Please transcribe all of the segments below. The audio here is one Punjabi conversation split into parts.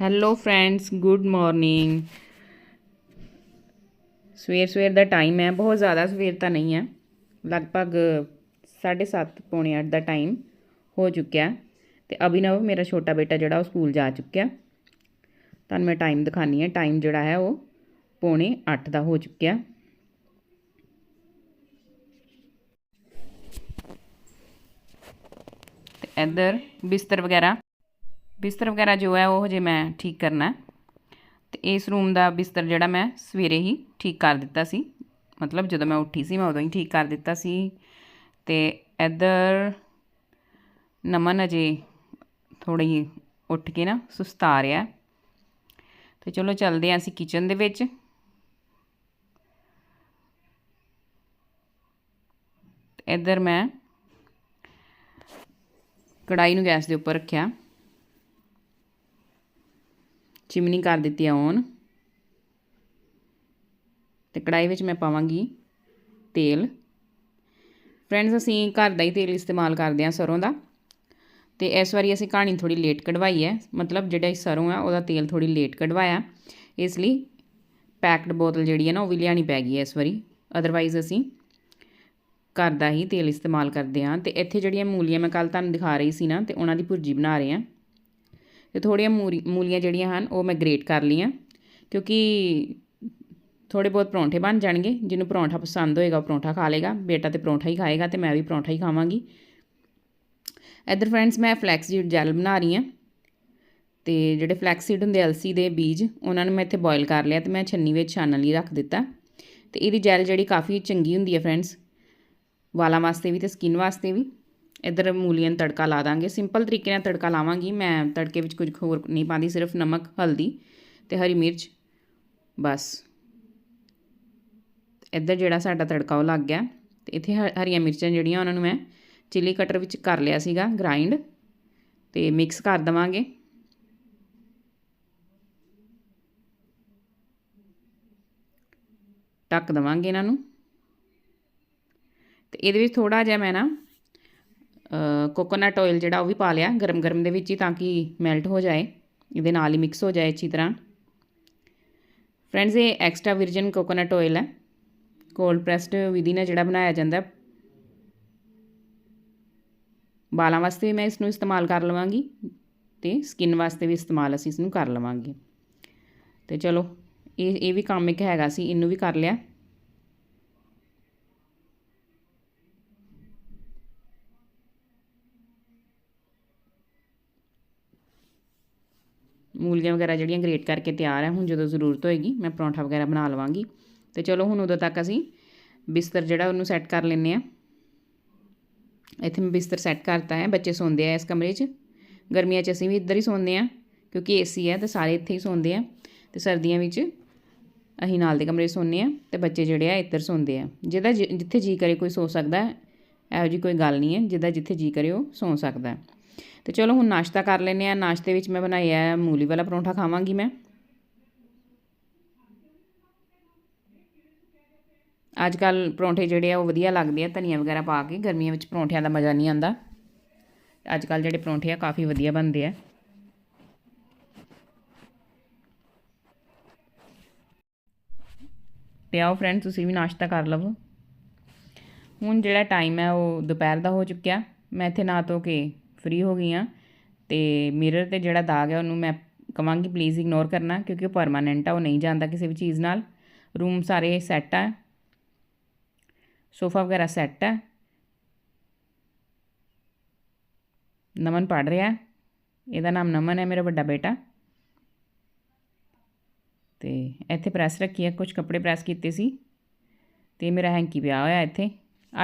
ਹੈਲੋ ਫਰੈਂਡਸ ਗੁੱਡ ਮਾਰਨਿੰਗ ਸਵੇਰ ਸਵੇਰ ਦਾ ਟਾਈਮ ਹੈ। ਬਹੁਤ ਜ਼ਿਆਦਾ ਸਵੇਰ ਤਾਂ ਨਹੀਂ ਹੈ। ਲਗਭਗ 7:30 ਪੌਣੇ 8 ਦਾ ਟਾਈਮ ਹੋ ਚੁੱਕਿਆ ਤੇ ਅਭਿਨਵ, ਮੇਰਾ ਛੋਟਾ ਬੇਟਾ ਜਿਹੜਾ, ਉਹ ਸਕੂਲ ਜਾ ਚੁੱਕਿਆ ਤੁਹਾਨੂੰ ਮੈਂ ਟਾਈਮ ਦਿਖਾਣੀ ਹੈ। ਟਾਈਮ ਜਿਹੜਾ ਹੈ, ਉਹ ਪੌਣੇ 8 ਦਾ ਹੋ ਚੁੱਕਿਆ ਇੱਧਰ ਬਿਸਤਰ ਵਗੈਰਾ। ਬਿਸਤਰ ਵਗੈਰਾ ਜੋ ਹੈ ਉਹ ਹਜੇ ਮੈਂ ਠੀਕ ਕਰਨਾ ਹੈ। ਤੇ ਇਸ ਰੂਮ ਦਾ ਬਿਸਤਰ ਜਿਹੜਾ ਮੈਂ ਸਵੇਰੇ ਹੀ ਠੀਕ ਕਰ ਦਿੱਤਾ ਸੀ। ਮਤਲਬ ਜਦੋਂ ਮੈਂ ਉੱਠੀ ਸੀ, ਮੈਂ ਉਦੋਂ ਹੀ ਠੀਕ ਕਰ ਦਿੱਤਾ ਸੀ। ਤੇ ਇੱਧਰ ਨਮਨ ਅਜੇ ਥੋੜੀ ਉੱਠ ਕੇ ਨਾ ਸੁਸਤਾ ਰਿਹਾ ਤੇ ਚਲੋ ਚੱਲਦੇ ਹਾਂ ਅਸੀਂ ਕਿਚਨ ਦੇ ਵਿੱਚ। ਤੇ ਇੱਧਰ ਮੈਂ ਕੜਾਈ ਨੂੰ ਗੈਸ ਦੇ ਉੱਪਰ ਰੱਖਿਆ। ਚਿਮਨੀ ਕਰ ਦਿੱਤੀ ਆ ਔਨ ਤੇ ਕੜਾਈ ਵਿੱਚ ਮੈਂ ਪਾਵਾਂਗੀ ਤੇਲ। ਫਰੈਂਡਸ, ਅਸੀਂ ਘਰ ਦਾ ਹੀ ਤੇਲ ਇਸਤੇਮਾਲ ਕਰਦੇ ਹਾਂ ਸਰੋਂ ਦਾ। ਤੇ ਇਸ ਵਾਰੀ ਅਸੀਂ ਕਹਾਣੀ ਥੋੜੀ ਲੇਟ ਕਢਵਾਈ ਹੈ। ਮਤਲਬ ਜਿਹੜਾ ਸਰੋਂ ਹੈ ਉਹਦਾ ਤੇਲ ਥੋੜੀ ਲੇਟ ਕਢਵਾਇਆ। ਇਸ ਲਈ ਪੈਕਡ ਬੋਤਲ ਜਿਹੜੀ ਹੈ ਨਾ, ਉਹ ਵੀ ਲਿਆਣੀ ਪੈ ਗਈ ਹੈ ਇਸ ਵਾਰੀ। ਅਦਰਵਾਈਜ਼ ਅਸੀਂ ਘਰ ਦਾ ਹੀ ਤੇਲ ਇਸਤੇਮਾਲ ਕਰਦੇ ਹਾਂ। ਤੇ ਇੱਥੇ ਜਿਹੜੀਆਂ ਮੂਲੀਆਂ ਮੈਂ ਕੱਲ ਤੁਹਾਨੂੰ ਦਿਖਾ ਰਹੀ ਸੀ ਨਾ, ਤੇ ਉਹਨਾਂ ਦੀ ਭੁਰਜੀ ਬਣਾ ਰਹੇ ਹਾਂ। ਤੇ ਥੋੜੀਆਂ ਮੂਲੀਆਂ ਜਿਹੜੀਆਂ ਹਨ, ਉਹ ਮੈਂ ਗ੍ਰੇਟ ਕਰ ਲਈਆਂ, ਕਿਉਂਕਿ ਥੋੜੇ ਬਹੁਤ ਪਰੌਂਠੇ ਬਣ ਜਾਣਗੇ, ਜਿਹਨੂੰ ਪਰੌਂਠਾ ਪਸੰਦ ਹੋਏਗਾ, ਉਹ ਪਰੌਂਠਾ ਖਾ ਲੇਗਾ ਬੇਟਾ ਤੇ ਪਰੌਂਠਾ ਹੀ ਖਾਏਗਾ ਤੇ ਮੈਂ ਵੀ ਪਰੌਂਠਾ ਹੀ ਖਾਵਾਂਗੀ। ਇੱਧਰ ਫਰੈਂਡਸ ਮੈਂ ਫਲੈਕਸ ਸੀਡ ਜੈਲ ਬਣਾ ਰਹੀ ਹਾਂ, ਤੇ ਜਿਹੜੇ ਫਲੈਕਸ ਸੀਡ ਹੁੰਦੇ ਅਲਸੀ ਦੇ ਬੀਜ, ਉਹਨਾਂ ਨੂੰ ਮੈਂ ਇੱਥੇ ਬੋਇਲ ਕਰ ਲਿਆ ਤੇ ਮੈਂ ਛੰਨੀ ਵਿੱਚ ਛਾਨਣ ਲਈ ਰੱਖ ਦਿੱਤਾ। ਤੇ ਇਹਦੀ ਜੈਲ ਜਿਹੜੀ ਕਾਫੀ ਚੰਗੀ ਹੁੰਦੀ ਹੈ ਫਰੈਂਡਸ ਵਾਲਾਂ ਵਾਸਤੇ ਵੀ ਤੇ ਸਕਿਨ ਵਾਸਤੇ ਵੀ। ਇੱਧਰ ਮੂਲੀਆਂ ਤੜਕਾ ਲਾ ਦਾਂਗੇ। ਸਿੰਪਲ ਤਰੀਕੇ ਨਾਲ ਤੜਕਾ ਲਾਵਾਂਗੀ। ਮੈਂ ਤੜਕੇ ਵਿੱਚ ਕੁਝ ਹੋਰ ਨਹੀਂ ਪਾਉਂਦੀ, ਸਿਰਫ ਨਮਕ, ਹਲਦੀ ਤੇ ਹਰੀ ਮਿਰਚ, ਬਸ। ਇੱਧਰ ਜਿਹੜਾ ਸਾਡਾ ਤੜਕਾ ਉਹ ਲੱਗ ਗਿਆ ਤੇ ਇੱਥੇ ਹਰੀਆਂ ਮਿਰਚਾਂ ਜਿਹੜੀਆਂ ਉਹਨਾਂ ਨੂੰ ਮੈਂ ਚਿੱਲੀ ਕਟਰ ਵਿੱਚ ਕਰ ਲਿਆ ਸੀਗਾ ਗ੍ਰਾਈਂਡ ਤੇ ਮਿਕਸ ਕਰ ਦਵਾਂਗੇ। ਟੱਕ ਦਵਾਂਗੇ ਇਹਨਾਂ ਨੂੰ। ਤੇ ਇਹਦੇ ਵਿੱਚ ਥੋੜਾ ਜਿਹਾ ਮੈਂ ਨਾ ਕੋਕੋਨਟ ਆਇਲ ਜਿਹੜਾ ਉਹ ਵੀ ਪਾ ਲਿਆ ਗਰਮ ਗਰਮ ਦੇ ਵਿੱਚ ਹੀ ਤਾਂ ਕਿ ਮੈਲਟ ਹੋ ਜਾਏ, ਇਹਦੇ ਨਾਲ ਹੀ ਮਿਕਸ ਹੋ ਜਾਏ ਅੱਛੀ ਤਰ੍ਹਾਂ। ਫਰੈਂਡਸ ਇਹ ਐਕਸਟਰਾ ਵਰਜਨ ਕੋਕੋਨਟ ਆਇਲ ਹੈ। ਕੋਲਡ ਪ੍ਰੈਸਡ ਵਿਧੀ ਨਾਲ ਜਿਹੜਾ ਬਣਾਇਆ ਜਾਂਦਾ ਬਾਲਾਂ ਵਾਸਤੇ ਵੀ ਮੈਂ ਇਸ ਨੂੰ ਇਸਤੇਮਾਲ ਕਰ ਲਵਾਂਗੀ ਤੇ ਸਕਿਨ ਵਾਸਤੇ ਵੀ ਇਸਤੇਮਾਲ ਅਸੀਂ ਇਸ ਨੂੰ ਕਰ ਲਵਾਂਗੇ। ਤੇ ਚਲੋ, ਇਹ ਇਹ ਵੀ ਕੰਮ ਇੱਕ ਹੈਗਾ ਸੀ, ਇਹਨੂੰ ਵੀ ਕਰ ਲਿਆ। ਮੂਲੀਆਂ ਵਗੈਰਾ ਜਿਹੜੀਆਂ ਗ੍ਰੇਟ ਕਰਕੇ ਤਿਆਰ ਹੈ, ਹੁਣ ਜਦੋਂ ਜ਼ਰੂਰਤ ਹੋਏਗੀ ਮੈਂ ਪਰੌਂਠਾ ਵਗੈਰਾ ਬਣਾ ਲਵਾਂਗੀ। ਤੇ ਚਲੋ ਹੁਣ ਉਦੋਂ ਤੱਕ ਅਸੀਂ ਬਿਸਤਰ ਜਿਹੜਾ ਉਹਨੂੰ ਸੈੱਟ ਕਰ ਲੈਂਦੇ ਆ ਇੱਥੇ ਮੈਂ ਬਿਸਤਰ ਸੈੱਟ ਕਰਤਾ ਹੈ, ਬੱਚੇ ਸੌਂਦੇ ਆ ਇਸ ਕਮਰੇ 'ਚ। ਗਰਮੀਆਂ 'ਚ ਅਸੀਂ ਵੀ ਇੱਧਰ ਹੀ ਸੌਂਦੇ ਆ ਕਿਉਂਕਿ ਏਸੀ ਹੈ ਤੇ ਸਾਰੇ ਇੱਥੇ ਹੀ ਸੌਂਦੇ ਆ। ਤੇ ਸਰਦੀਆਂ ਵਿੱਚ ਅਸੀਂ ਨਾਲ ਦੇ ਕਮਰੇ ਸੌਂਦੇ ਆ ਤੇ ਬੱਚੇ ਜਿਹੜੇ ਆ ਇੱਧਰ ਸੌਂਦੇ ਆ। ਜਿਹਦਾ ਜਿੱਥੇ ਜੀ ਕਰੇ ਕੋਈ ਸੌ ਸਕਦਾ ਇਹੋ ਜੀ ਕੋਈ ਗੱਲ ਨਹੀਂ ਹੈ, ਜਿਹਦਾ ਜਿੱਥੇ ਜੀ ਕਰੇ ਉਹ ਸੌਂ ਸਕਦਾ ਤੇ ਚਲੋ ਹੁਣ ਨਾਸ਼ਤਾ ਕਰ ਲੈਨੇ ਆ ਨਾਸ਼ਤੇ ਵਿੱਚ ਮੈਂ ਬਣਾਇਆ ਮੂਲੀ ਵਾਲਾ ਪਰੌਂਠਾ ਖਾਵਾਂਗੀ ਮੈਂ। ਅੱਜ ਕੱਲ ਪਰੌਂਠੇ ਜਿਹੜੇ ਆ ਉਹ ਵਧੀਆ ਲੱਗਦੇ ਆ, ਧਨੀਆ ਵਗੈਰਾ ਪਾ ਕੇ। ਗਰਮੀਆਂ ਵਿੱਚ ਪਰੌਂਠਿਆਂ ਦਾ ਮਜ਼ਾ ਨਹੀਂ ਆਉਂਦਾ। ਅੱਜ ਕੱਲ ਜਿਹੜੇ ਪਰੌਂਠੇ ਆ, ਕਾਫੀ ਵਧੀਆ ਬਣਦੇ ਆ। ਤੇ ਆਓ ਫਰੈਂਡ ਤੁਸੀਂ ਵੀ ਨਾਸ਼ਤਾ ਕਰ ਲਵੋ। ਹੁਣ ਜਿਹੜਾ ਟਾਈਮ ਹੈ ਉਹ ਦੁਪਹਿਰ ਦਾ ਹੋ ਚੁੱਕਿਆ। ਮੈਂ ਇੱਥੇ ਨਾ ਧੋ ਕੇ ਫ੍ਰੀ ਹੋ ਗਈ ਹਾਂ ਤੇ ਮਿਰਰ ਤੇ ਜਿਹੜਾ ਦਾਗ ਹੈ ਉਹਨੂੰ ਮੈਂ ਕਵਾਂਗੀ ਪਲੀਜ਼ ਇਗਨੋਰ ਕਰਨਾ ਕਿਉਂਕਿ ਉਹ ਪਰਮਾਨੈਂਟ ਆ, ਉਹ ਨਹੀਂ ਜਾਂਦਾ ਕਿਸੇ ਵੀ ਚੀਜ਼ ਨਾਲ। ਰੂਮ ਸਾਰੇ ਸੈੱਟ ਆ। ਸੋਫਾ ਵਗੈਰਾ ਸੈੱਟ ਹੈ ਨਮਨ ਪੜ ਰਿਹਾ। ਇਹਦਾ ਨਾਮ ਨਮਨ ਹੈ, ਮੇਰਾ ਵੱਡਾ ਬੇਟਾ। ਤੇ ਇੱਥੇ ਪ੍ਰੈਸ ਰੱਖੀ ਹੈ ਕੁਝ ਕੱਪੜੇ ਪ੍ਰੈਸ ਕੀਤੇ ਸੀ ਤੇ ਮੇਰਾ ਹੈਂਕੀ ਪਿਆ ਹੋਇਆ ਇੱਥੇ।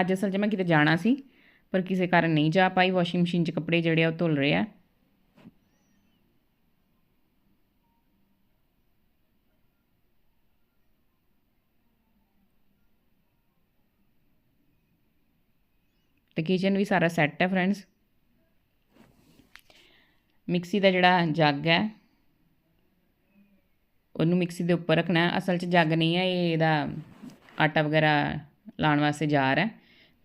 ਅੱਜ ਅਸਲ 'ਚ ਮੈਂ ਕਿਤੇ ਜਾਣਾ ਸੀ। ਪਰ ਕਿਸੇ ਕਾਰਨ ਨਹੀਂ ਜਾ ਪਾਈ ਵਾਸ਼ਿੰਗ ਮਸ਼ੀਨ 'ਚ ਕੱਪੜੇ ਜਿਹੜੇ ਆ ਉਹ ਧੁੱਲ ਰਹੇ ਆ। ਤੇ ਕਿਚਨ ਵੀ ਸਾਰਾ ਸੈੱਟ ਹੈ ਫਰੈਂਡਸ ਮਿਕਸੀ ਦਾ ਜਿਹੜਾ ਜੱਗ ਹੈ, ਉਹਨੂੰ ਮਿਕਸੀ ਦੇ ਉੱਪਰ ਰੱਖਣਾ। ਅਸਲ 'ਚ ਜੱਗ ਨਹੀਂ ਹੈ, ਇਹ ਇਹਦਾ ਆਟਾ ਵਗੈਰਾ ਲਾਉਣ ਵਾਸਤੇ ਜਾਰ ਹੈ।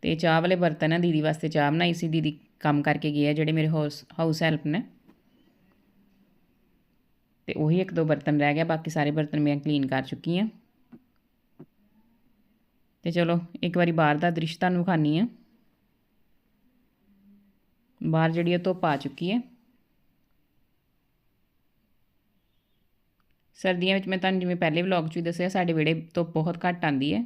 ਤੇ ਚਾਹ ਵਾਲੇ ਬਰਤਨ ਆ, ਦੀਦੀ ਵਾਸਤੇ ਚਾਹ ਬਣਾਈ ਸੀ, ਦੀਦੀ ਕੰਮ ਕਰਕੇ ਗਏ ਆ ਜਿਹੜੇ ਮੇਰੇ ਹਾਊਸ ਹਾਊਸ ਹੈਲਪ ਨੇ। ਤੇ ਉਹੀ ਇੱਕ ਦੋ ਬਰਤਨ ਰਹਿ ਗਿਆ, ਬਾਕੀ ਸਾਰੇ ਬਰਤਨ ਮੈਂ ਕਲੀਨ ਕਰ ਚੁੱਕੀ ਹਾਂ ਤੇ ਚਲੋ, ਇੱਕ ਵਾਰੀ ਬਾਹਰ ਦਾ ਦ੍ਰਿਸ਼ ਤੁਹਾਨੂੰ ਖਾਣੀ ਆ। ਬਾਹਰ ਜਿਹੜੀ ਆ ਧੁੱਪ ਆ ਚੁੱਕੀ ਹੈ ਸਰਦੀਆਂ ਵਿੱਚ ਮੈਂ ਤੁਹਾਨੂੰ ਜਿਵੇਂ ਪਹਿਲੇ ਵਲੌਗ 'ਚ ਵੀ ਦੱਸਿਆ, ਸਾਡੇ ਵਿਹੜੇ ਧੁੱਪ ਬਹੁਤ ਘੱਟ ਆਂਦੀ ਹੈ।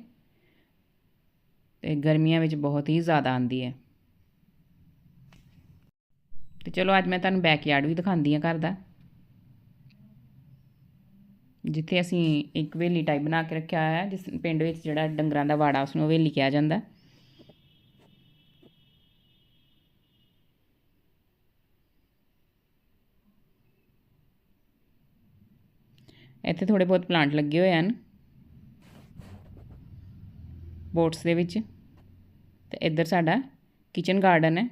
ਤੇ ਗਰਮੀਆਂ ਵਿੱਚ ਬਹੁਤ ਹੀ ਜ਼ਿਆਦਾ ਆਂਦੀ ਹੈ। ਤੇ ਚਲੋ ਅੱਜ ਮੈਂ ਤੁਹਾਨੂੰ ਬੈਕਯਾਰਡ ਵੀ ਦਿਖਾਉਂਦੀ ਹਾਂ ਘਰ ਦਾ। ਜਿੱਥੇ ਅਸੀਂ ਇੱਕ ਵੇਲੀ ਟਾਈਪ ਬਣਾ ਕੇ ਰੱਖਿਆ ਹੋਇਆ ਹੈ, ਜਿਸ ਪਿੰਡ ਵਿੱਚ ਜਿਹੜਾ ਡੰਗਰਾਂ ਦਾ ਵਾੜਾ ਉਸ ਨੂੰ ਵੇਲੀ ਕਿਹਾ ਜਾਂਦਾ। ਇੱਥੇ ਥੋੜੇ ਬਹੁਤ ਪਲਾਂਟ ਲੱਗੇ ਹੋਏ ਹਨ। ਬੋਟਸ ਦੇ ਵਿੱਚ। ਤੇ ਇੱਧਰ ਸਾਡਾ ਕਿਚਨ ਗਾਰਡਨ ਹੈ।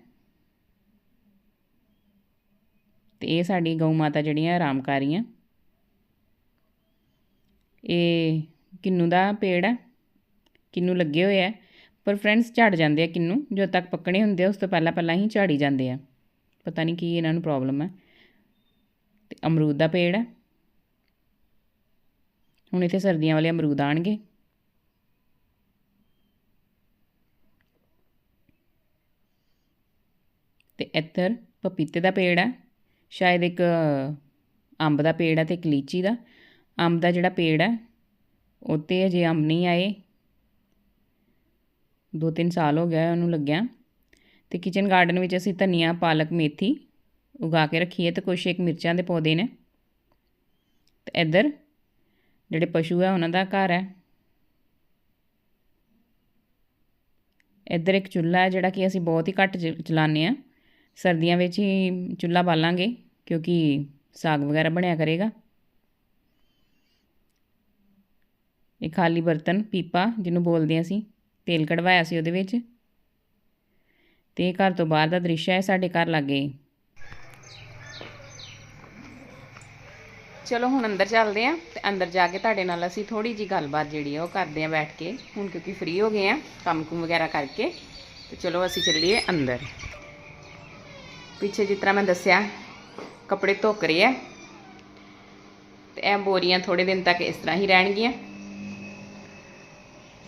ਤੇ ਇਹ ਸਾਡੀ ਗਊ ਮਾਤਾ ਜਿਹੜੀਆਂ ਆਰਾਮ ਕਰ ਰਹੀਆਂ ਇਹ ਕਿੰਨੂ ਦਾ ਪੇੜ ਹੈ। ਕਿੰਨੂ ਲੱਗੇ ਹੋਏ ਆ ਪਰ ਫਰੈਂਡਸ ਝੜ ਜਾਂਦੇ ਆ ਕਿੰਨੂ। ਜਦੋਂ ਤੱਕ ਪੱਕਣੇ ਹੁੰਦੇ ਆ, ਉਸ ਤੋਂ ਪਹਿਲਾਂ ਪਹਿਲਾਂ ਹੀ ਝਾੜੀ ਜਾਂਦੇ ਆ। ਪਤਾ ਨਹੀਂ ਕੀ ਇਹਨਾਂ ਨੂੰ ਪ੍ਰੋਬਲਮ ਹੈ। ਤੇ ਅਮਰੂਦ ਦਾ ਪੇੜ ਹੈ। ਹੁਣ ਇੱਥੇ ਸਰਦੀਆਂ ਵਾਲੇ ਅਮਰੂਦ ਆਣਗੇ। ਤੇ ਇੱਧਰ ਪਪੀਤੇ ਦਾ ਪੇੜ ਹੈ, ਸ਼ਾਇਦ ਇੱਕ ਅੰਬ ਦਾ ਪੇੜ ਹੈ ਤੇ ਇੱਕ ਲੀਚੀ ਦਾ। ਅੰਬ ਦਾ ਜਿਹੜਾ ਪੇੜ ਹੈ ਉੱਤੇ ਅਜੇ ਅੰਬ ਨਹੀਂ ਆਏ। ਦੋ ਤਿੰਨ ਸਾਲ ਹੋ ਗਿਆ ਉਹਨੂੰ ਲੱਗਿਆ। ਤੇ ਕਿਚਨ ਗਾਰਡਨ ਵਿੱਚ ਅਸੀਂ ਧਨੀਆ, ਪਾਲਕ, ਮੇਥੀ ਉਗਾ ਕੇ ਰੱਖੀ ਹੈ ਤੇ ਕੁਛ ਇੱਕ ਮਿਰਚਾਂ ਦੇ ਪੌਦੇ ਨੇ। ਤੇ ਇੱਧਰ ਜਿਹੜੇ ਪਸ਼ੂ ਹੈ, ਉਹਨਾਂ ਦਾ ਘਰ ਹੈ। ਇੱਧਰ ਇੱਕ ਚੁੱਲ੍ਹਾ ਹੈ ਜਿਹੜਾ ਕਿ ਅਸੀਂ ਬਹੁਤ ਹੀ ਘੱਟ ਚਲਾਉਂਦੇ ਆ ਸਰਦੀਆਂ ਵਿੱਚ ਹੀ ਚੁੱਲ੍ਹਾ ਬਾਲਾਂਗੇ ਕਿਉਂਕਿ ਸਾਗ ਵਗੈਰਾ ਬਣਿਆ ਕਰੇਗਾ। ਇਹ ਖਾਲੀ ਬਰਤਨ, ਪੀਪਾ ਜਿਹਨੂੰ ਬੋਲਦੇ ਅਸੀਂ, ਤੇਲ ਕਢਵਾਇਆ ਸੀ ਉਹਦੇ ਵਿੱਚ। ਤੇ ਘਰ ਤੋਂ ਬਾਹਰ ਦਾ ਦ੍ਰਿਸ਼ ਹੈ, ਸਾਡੇ ਘਰ ਲੱਗੇ। ਚਲੋ ਹੁਣ ਅੰਦਰ ਚੱਲਦੇ ਆਂ ਤੇ ਅੰਦਰ ਜਾ ਕੇ ਤੁਹਾਡੇ ਨਾਲ ਅਸੀਂ ਥੋੜੀ ਜੀ ਗੱਲਬਾਤ ਜਿਹੜੀ ਆ ਉਹ ਕਰਦੇ ਆਂ ਬੈਠ ਕੇ, ਹੁਣ ਕਿਉਂਕਿ ਫ੍ਰੀ ਹੋ ਗਏ ਆਂ ਕੰਮ ਕੁਮ ਵਗੈਰਾ ਕਰਕੇ। ਤੇ ਚਲੋ ਅਸੀਂ ਚੱਲੀਏ ਅੰਦਰ। ਪਿੱਛੇ ਜਿਸ ਤਰ੍ਹਾਂ ਮੈਂ ਦੱਸਿਆ ਕੱਪੜੇ ਧੁੱਕ ਰਹੇ ਆ ਤੇ ਇਹ ਬੋਰੀਆਂ ਥੋੜੇ ਦਿਨ ਤੱਕ ਇਸ ਤਰ੍ਹਾਂ ਹੀ ਰਹਿਣਗੀਆਂ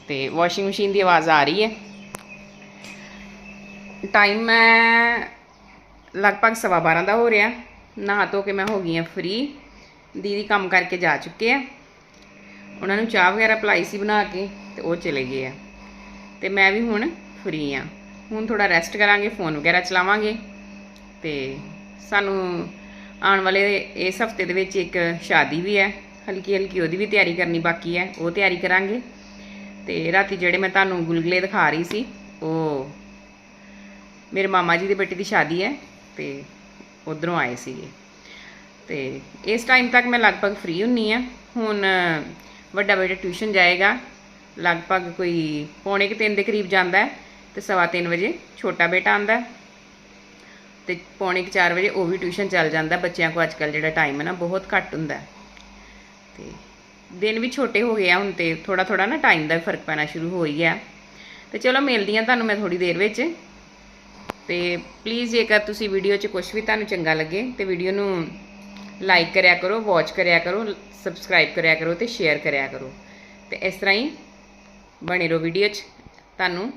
ਤੇ ਵਾਸ਼ਿੰਗ ਮਸ਼ੀਨ ਦੀ ਆਵਾਜ਼ ਆ ਰਹੀ ਹੈ ਟਾਈਮ ਮੈਂ ਲਗਭਗ 12:30 ਦਾ ਹੋ ਰਿਹਾ ਨਹਾ ਧੋ ਕੇ ਮੈਂ ਹੋ ਗਈ ਆ ਫ੍ਰੀ ਦੀਦੀ ਕੰਮ ਕਰਕੇ ਜਾ ਚੁੱਕੇ ਆ ਉਹਨਾਂ ਨੂੰ ਚਾਹ ਵਗੈਰਾ ਪਲਾਈ ਸੀ ਬਣਾ ਕੇ ਤੇ ਉਹ ਚਲੇ ਗਏ ਆ ਤੇ ਮੈਂ ਵੀ ਹੁਣ ਫ੍ਰੀ ਆ ਹੁਣ ਥੋੜਾ ਰੈਸਟ ਕਰਾਂਗੇ ਫੋਨ ਵਗੈਰਾ ਚਲਾਵਾਂਗੇ ਤੇ ਸਾਨੂੰ ਆਉਣ ਵਾਲੇ ਇਸ ਹਫ਼ਤੇ ਦੇ ਵਿੱਚ ਇੱਕ ਸ਼ਾਦੀ ਵੀ ਹੈ, ਹਲਕੀ ਹਲਕੀ ਉਹਦੀ ਵੀ ਤਿਆਰੀ ਕਰਨੀ ਬਾਕੀ ਹੈ, ਉਹ ਤਿਆਰੀ ਕਰਾਂਗੇ। ਤੇ ਰਾਤੀ ਜਿਹੜੇ ਮੈਂ ਤੁਹਾਨੂੰ ਗੁਲਗੁਲੇ ਦਿਖਾ ਰਹੀ ਸੀ, ਉਹ ਮੇਰੇ ਮਾਮਾ ਜੀ ਦੇ ਬੇਟੇ ਦੀ ਸ਼ਾਦੀ ਹੈ ਤੇ ਉਧਰੋਂ ਆਏ ਸੀਗੇ। ਤੇ ਇਸ ਟਾਈਮ ਤੱਕ ਮੈਂ ਲਗਭਗ ਫ੍ਰੀ ਹੁੰਨੀ ਆ ਹੁਣ ਵੱਡਾ ਬੇਟਾ ਟਿਊਸ਼ਨ ਜਾਏਗਾ, ਲਗਭਗ ਕੋਈ ਪੌਣੇ ਕਿ 3 ਦੇ ਕਰੀਬ ਜਾਂਦਾ ਹੈ ਤੇ ਸਵਾ 3 ਵਜੇ ਛੋਟਾ ਬੇਟਾ ਆਂਦਾ ਤੇ ਪੌਣੇ ਕਿ 4 ਵਜੇ ਉਹ ਵੀ ਟਿਊਸ਼ਨ ਚੱਲ ਜਾਂਦਾ, ਬੱਚਿਆਂ ਕੋ ਅੱਜਕੱਲ ਜਿਹੜਾ ਟਾਈਮ ਹੈ ਨਾ, ਬਹੁਤ ਘੱਟ ਹੁੰਦਾ। ਤੇ ਦਿਨ ਵੀ ਛੋਟੇ ਹੋ ਗਏ ਆ ਹੁਣ ਤੇ ਥੋੜਾ ਥੋੜਾ ਨਾ ਟਾਈਮ ਦਾ ਫ਼ਰਕ ਪੈਣਾ ਸ਼ੁਰੂ ਹੋ ਹੀ ਗਿਆ। ਤੇ ਚਲੋ ਮਿਲਦੀ ਆ ਤੁਹਾਨੂੰ ਮੈਂ ਥੋੜੀ ਦੇਰ ਵਿੱਚ। ਤੇ ਪਲੀਜ਼ ਜੇਕਰ ਤੁਸੀਂ ਵੀਡੀਓ 'ਚ ਕੁਝ ਵੀ ਤੁਹਾਨੂੰ ਚੰਗਾ ਲੱਗੇ, ਤੇ ਵੀਡੀਓ ਨੂੰ ਲਾਈਕ ਕਰਿਆ ਕਰੋ ਵਾਚ ਕਰਿਆ ਕਰੋ ਸਬਸਕ੍ਰਾਈਬ ਕਰਿਆ ਕਰੋ ਤੇ ਸ਼ੇਅਰ ਕਰਿਆ ਕਰੋ। ਤੇ ਇਸ ਤਰ੍ਹਾਂ ਹੀ ਬਣੇ ਰਹੋ ਵੀਡੀਓ 'ਚ। ਤੁਹਾਨੂੰ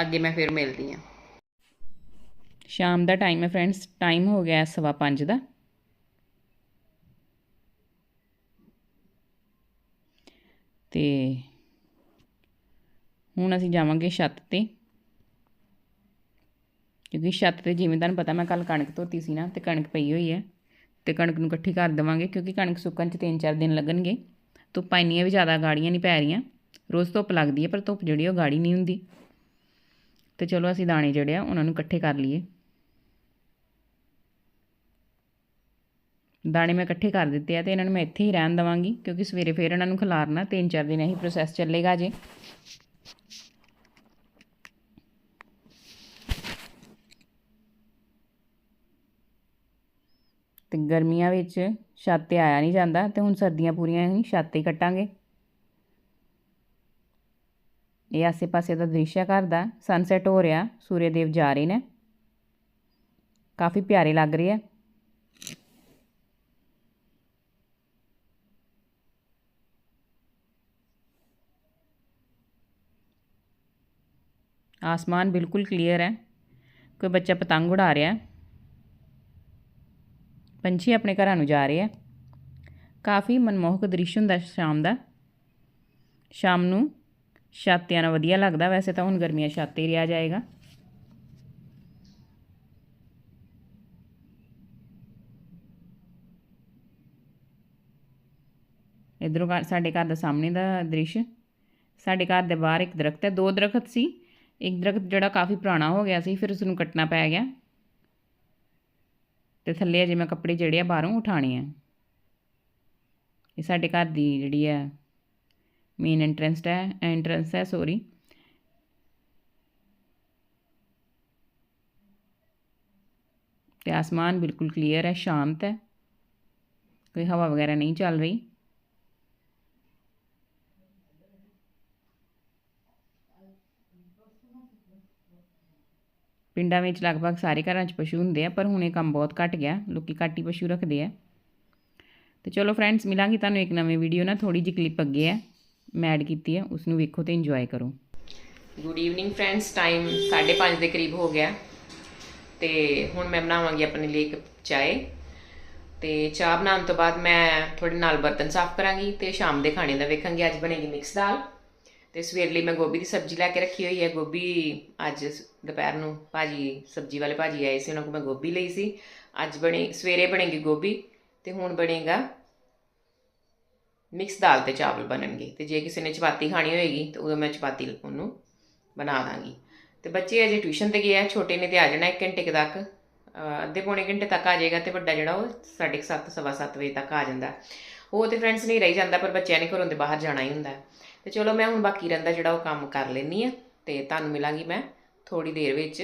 ਅੱਗੇ ਮੈਂ ਫਿਰ ਮਿਲਦੀ ਆ ਸ਼ਾਮ ਦਾ ਟਾਈਮ ਹੈ ਫਰੈਂਡਸ ਟਾਈਮ ਹੋ ਗਿਆ ਸਵਾ 5 ਦਾ। ਤੇ ਹੁਣ ਅਸੀਂ ਜਾਵਾਂਗੇ ਛੱਤ ਤੇ। ਕਿਉਂਕਿ ਛੱਤ ਤੇ ਜਿਵੇਂ ਤੁਹਾਨੂੰ ਪਤਾ ਮੈਂ ਕੱਲ ਕਣਕ ਧੋਤੀ ਸੀ ਨਾ, ਤੇ ਕਣਕ ਪਈ ਹੋਈ ਹੈ। ਤੇ ਕਣਕ ਨੂੰ ਇਕੱਠੀ ਕਰ ਦੇਵਾਂਗੇ, ਕਿਉਂਕਿ ਕਣਕ ਸੁੱਕਣ 'ਚ 3-4 ਦਿਨ ਲੱਗਣਗੇ। ਧੁੱਪਾਂ ਇੰਨੀਆਂ ਵੀ ਜ਼ਿਆਦਾ ਗਾੜੀਆਂ ਨਹੀਂ ਪੈ ਰਹੀਆਂ। ਰੋਜ਼ ਧੁੱਪ ਲੱਗਦੀ ਹੈ, ਪਰ ਧੁੱਪ ਜਿਹੜੀ ਉਹ ਗਾੜੀ ਨਹੀਂ ਹੁੰਦੀ। ਤੇ ਚਲੋ ਅਸੀਂ ਦਾਣੇ ਜਿਹੜੇ ਆ, ਉਹਨਾਂ ਨੂੰ ਇਕੱਠੇ ਕਰ ਲਈਏ। ਦਾਣੇ ਮੈਂ ਇਕੱਠੇ ਕਰ ਦਿੱਤੇ ਆ ਤੇ ਇਹਨਾਂ ਨੂੰ ਮੈਂ ਇੱਥੇ ਹੀ ਰਹਿਣ ਦਵਾਂਗੀ, ਕਿਉਂਕਿ ਸਵੇਰੇ ਫੇਰ ਇਹਨਾਂ ਨੂੰ ਖਿਲਾਰਨਾ 3-4 ਦਿਨ ਇਹੀ ਪ੍ਰੋਸੈਸ ਚੱਲੇਗਾ ਜੇ। ਤੇ ਗਰਮੀਆਂ ਵਿੱਚ ਛੱਤ ਤੇ ਆਇਆ ਨਹੀਂ ਜਾਂਦਾ ਤੇ ਹੁਣ ਸਰਦੀਆਂ ਪੂਰੀਆਂ ਹੀ ਛੱਤ ਤੇ ਕੱਟਾਂਗੇ। ਇਹ ਆਸੇ-ਪਾਸੇ ਦਾ ਦ੍ਰਿਸ਼ ਹੈ ਘਰ ਦਾ ਸਨਸੈਟ ਹੋ ਰਿਹਾ ਸੂਰਯ ਦੇਵ ਜਾ ਰਹੇ ਨੇ। ਕਾਫੀ ਪਿਆਰੇ ਲੱਗ ਰਹੇ ਆ। ਆਸਮਾਨ ਬਿਲਕੁਲ ਕਲੀਅਰ ਹੈ ਕੋਈ ਬੱਚਾ ਪਤੰਗ ਉਡਾ ਰਿਹਾ ਪੰਛੀ ਆਪਣੇ ਘਰਾਂ ਨੂੰ ਜਾ ਰਹੇ ਆ ਕਾਫੀ ਮਨਮੋਹਕ ਦ੍ਰਿਸ਼ ਹੁੰਦਾ ਸ਼ਾਮ ਦਾ ਸ਼ਾਮ ਨੂੰ ਛੱਤ ਤੇ ਵਧੀਆ ਲੱਗਦਾ ਵੈਸੇ ਤਾਂ ਹੁਣ ਗਰਮੀਆਂ ਛੱਤ ਤੇ ਹੀ ਰਿਹਾ ਜਾਏਗਾ ਇਧਰੋਂ ਸਾਡੇ ਘਰ ਦਾ ਸਾਹਮਣੇ ਦਾ ਦ੍ਰਿਸ਼ ਸਾਡੇ ਘਰ ਦੇ ਬਾਹਰ ਇੱਕ ਦਰਖਤ ਹੈ ਦੋ ਦਰਖਤ ਸੀ ਇੱਕ ਦਰਖਤ ਜਿਹੜਾ ਕਾਫੀ ਪੁਰਾਣਾ ਹੋ ਗਿਆ ਸੀ, ਫਿਰ ਉਸ ਨੂੰ ਕੱਟਣਾ ਪੈ ਗਿਆ। ਤੇ ਥੱਲੇ ਅਜੇ ਮੈਂ ਕੱਪੜੇ ਜਿਹੜੇ ਆ ਬਾਹਰੋਂ ਉਠਾਣੇ ਆ। ਇਹ ਸਾਡੇ ਘਰ ਦੀ ਜਿਹੜੀ ਹੈ ਮੇਨ ਐਂਟਰੈਂਸ ਹੈ ਐਂਟਰੈਂਸ ਹੈ ਸੋਰੀ ਤੇ ਆਸਮਾਨ ਬਿਲਕੁਲ ਕਲੀਅਰ ਹੈ, ਸ਼ਾਂਤ ਹੈ। ਕੋਈ ਹਵਾ ਵਗੈਰਾ ਨਹੀਂ ਚੱਲ ਰਹੀ। ਪਿੰਡਾਂ ਵਿੱਚ ਲਗਭਗ ਸਾਰੇ ਘਰਾਂ 'ਚ ਪਸ਼ੂ ਹੁੰਦੇ ਆ, ਪਰ ਹੁਣ ਇਹ ਕੰਮ ਬਹੁਤ ਘਟ ਗਿਆ, ਲੋਕੀ ਘੱਟ ਹੀ ਪਸ਼ੂ ਰੱਖਦੇ ਆ। ਤੇ ਚਲੋ ਫਰੈਂਡਸ ਮਿਲਾਂਗੇ ਤੁਹਾਨੂੰ ਇੱਕ ਨਵੇਂ ਵੀਡੀਓ ਨਾਲ ਥੋੜੀ ਜਿਹੀ ਕਲਿੱਪ ਅੱਗੇ ਹੈ ਮੈਂ ਐਡ ਕੀਤੀ ਹੈ ਉਸ ਨੂੰ ਵੇਖੋ ਤੇ ਇੰਜੋਏ ਕਰੋ। ਗੁੱਡ ਈਵਨਿੰਗ ਫਰੈਂਡਸ ਟਾਈਮ 5:30 ਦੇ ਕਰੀਬ ਹੋ ਗਿਆ। ਤੇ ਹੁਣ ਮੈਂ ਬਣਾਵਾਂਗੀ ਆਪਣੇ ਲਈ ਇੱਕ ਚਾਏ। ਤੇ ਚਾਹ ਬਣਾਉਣ ਤੋਂ ਬਾਅਦ ਮੈਂ ਥੋੜੇ ਨਾਲ ਬਰਤਨ ਸਾਫ਼ ਕਰਾਂਗੀ ਤੇ ਸ਼ਾਮ ਦੇ ਖਾਣੇ ਦਾ ਵੇਖਾਂਗੇ, ਅੱਜ ਬਣੇਗੀ ਮਿਕਸ ਦਾਲ। ਤੇ ਸਵੇਰ ਲਈ ਮੈਂ ਗੋਭੀ ਦੀ ਸਬਜ਼ੀ ਲੈ ਕੇ ਰੱਖੀ ਹੋਈ ਹੈ। ਗੋਭੀ ਅੱਜ ਦੁਪਹਿਰ ਨੂੰ ਭਾਜੀ ਸਬਜ਼ੀ ਵਾਲੇ ਭਾਜੀ ਆਏ ਸੀ, ਉਹਨਾਂ ਕੋਲ ਮੈਂ ਗੋਭੀ ਲਈ ਸੀ। ਅੱਜ ਬਣੇ, ਸਵੇਰੇ ਬਣੇਗੀ ਗੋਭੀ ਤੇ ਹੁਣ ਬਣੇਗਾ ਮਿਕਸ ਦਾਲ ਤੇ ਚਾਵਲ ਬਣਨਗੇ। ਤੇ ਜੇ ਕਿਸੇ ਨੇ ਚਪਾਤੀ ਖਾਣੀ ਹੋਏਗੀ ਤਾਂ ਉਦੋਂ ਮੈਂ ਚਪਾਤੀ ਉਹਨੂੰ ਬਣਾ ਦਾਂਗੀ। ਤੇ ਬੱਚੇ ਅਜੇ ਟਿਊਸ਼ਨ ਤੇ ਗਏ ਆ, ਛੋਟੇ ਨੇ ਤੇ ਆ ਜਾਣਾ 1 ਘੰਟੇ ਤੱਕ। ਅੱਧੇ ਪੌਣੇ ਘੰਟੇ ਤੱਕ ਆ ਜਾਏਗਾ ਤੇ ਵੱਡਾ ਜਿਹੜਾ ਉਹ 7:30 ਸਵਾ ਸੱਤ ਵਜੇ ਤੱਕ ਆ ਜਾਂਦਾ। ਉਹ ਤੇ ਫਰੈਂਡਸ ਨਹੀਂ ਰਹੀ ਜਾਂਦਾ, ਪਰ ਬੱਚਿਆਂ ਨੇ ਘਰੋਂ ਦੇ ਬਾਹਰ ਜਾਣਾ ਹੀ ਹੁੰਦਾ। ਤੇ ਚਲੋ ਮੈਂ ਹੁਣ ਬਾਕੀ ਰਹਿੰਦਾ ਜਿਹੜਾ ਉਹ ਕੰਮ ਕਰ ਲੈਣੀ ਆ ਤੇ ਤੁਹਾਨੂੰ ਮਿਲਾਂਗੀ ਮੈਂ ਥੋੜੀ ਦੇਰ ਵਿੱਚ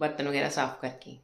ਬਰਤਨ ਵਗੈਰਾ ਸਾਫ਼ ਕਰਕੇ।